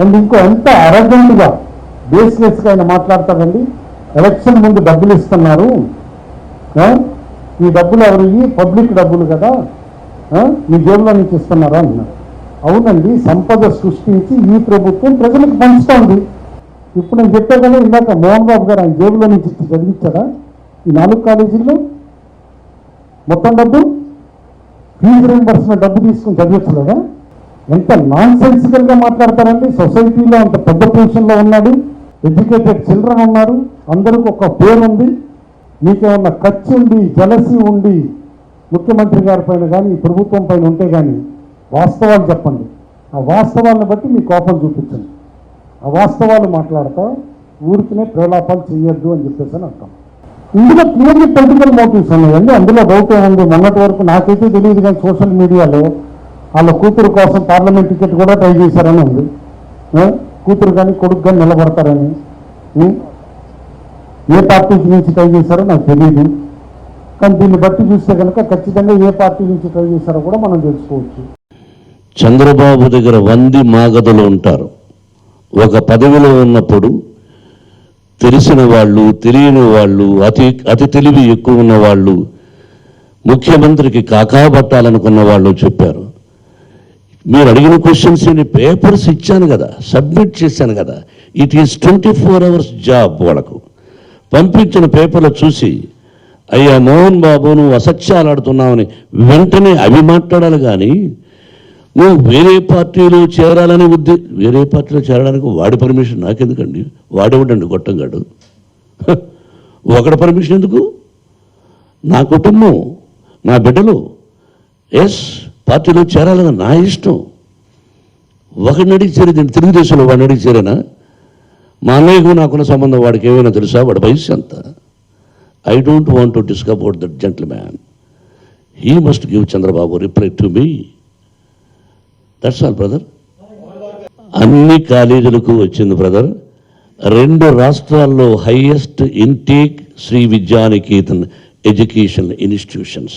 And ఇంకో ఎంత అరగంటగా బేస్లెస్గా ఆయన మాట్లాడతారండి ఎలక్షన్ ముందు డబ్బులు ఇస్తున్నారు. ఈ డబ్బులు ఎవరు? పబ్లిక్ డబ్బులు కదా. మీ జేబులో నుంచి ఇస్తున్నారా అన్నారు అవునండి సంపద సృష్టించి ఈ ప్రభుత్వం ప్రజలకు పంచుతోంది. ఇప్పుడు నేను చెప్పా కదా ఇందాక మోహన్ బాబు గారు ఆయన జేబులో నుంచి చదివించారా? ఈ నాలుగు కాలేజీల్లో మొత్తం డబ్బు ఫీజు రింబర్స్మెంట్ డబ్బు తీసుకుని చదివించలేదా? ఎంత నాన్ సెన్సికల్గా మాట్లాడతారండి? సొసైటీలో అంత పెద్ద పొజిషన్లో ఉన్నాడు. ఎడ్యుకేటెడ్ చిల్డ్రన్ ఉన్నారు. అందరికి ఒక పేరు ఉంది. మీకేమన్నా ఖర్చు ఉండి జలసి ఉండి ముఖ్యమంత్రి గారి పైన కానీ ఈ ప్రభుత్వం పైన ఉంటే కానీ వాస్తవాలు చెప్పండి. ఆ వాస్తవాలను బట్టి మీ కోపం చూపించండి. ఆ వాస్తవాలు మాట్లాడతా ఊరికినే ప్రేలాపాలు చేయొద్దు అని చెప్పేసి అని అర్థం. ఇందులో క్లియర్లీ పొలిటికల్ మోటివ్స్ ఉన్నాయండి. అందులో డౌట్ ఏముంది? మొన్నటి వరకు నాకైతే తెలియదు కానీ సోషల్ మీడియాలో వాళ్ళ కూతురు కోసం పార్లమెంట్ టికెట్ కూడా ట్రై చేశారని ఉంది. కూతురు కానీ కొడుకు కానీ నిలబడతారని. ఏ? పార్టీ పార్టీకి నుంచి ట్రై చేశారో నాకు తెలియదు కానీ దీన్ని బట్టి చూస్తే కనుక ఖచ్చితంగా ఏ పార్టీ నుంచి ట్రై చేశారో కూడా మనం తెలుసుకోవచ్చు. చంద్రబాబు దగ్గర వంది మాగదులు ఉంటారు. ఒక పదవిలో ఉన్నప్పుడు తెలిసిన వాళ్ళు తెలియని వాళ్ళు అతి అతి తెలివి ఎక్కువ ఉన్న వాళ్ళు ముఖ్యమంత్రికి కాకాబట్టాలనుకున్న వాళ్ళు చెప్పారు. మీరు అడిగిన క్వశ్చన్స్ నేను పేపర్స్ ఇచ్చాను కదా సబ్మిట్ చేశాను కదా. It is twenty four hours job వాళ్ళకు. పంపించిన పేపర్లు చూసి అయ్యా మోహన్ బాబు నువ్వు అసత్యాలు ఆడుతున్నావని వెంటనే అవి మాట్లాడాలి కానీ నువ్వు వేరే పార్టీలో చేరాలని ఉద్దే వేరే పార్టీలో చేరడానికి వాడి పర్మిషన్ నాకెందుకండి? వాడేవాడండి గొట్టంగాడు. ఒకడి పర్మిషన్ ఎందుకు? నా కుటుంబం నా బిడ్డలు. ఎస్ పార్టీలో చేరాలని నా ఇష్టం. ఒకడిని అడిగి చేరేది తెలుగుదేశంలో వాడిని అడిగి చేరేనా? మా అన్నయ్యకు నాకున్న సంబంధం వాడికి ఏమైనా తెలుసా? వాడి వయసు ఎంత? I don't want to discuss about that gentleman he must give Chandrababu reply to me that's all brother అన్ని కాలేజీలకు వచ్చింది బ్రదర్ రెండు రాష్ట్రాల్లో highest intake Shri Vidyanikethan education institutions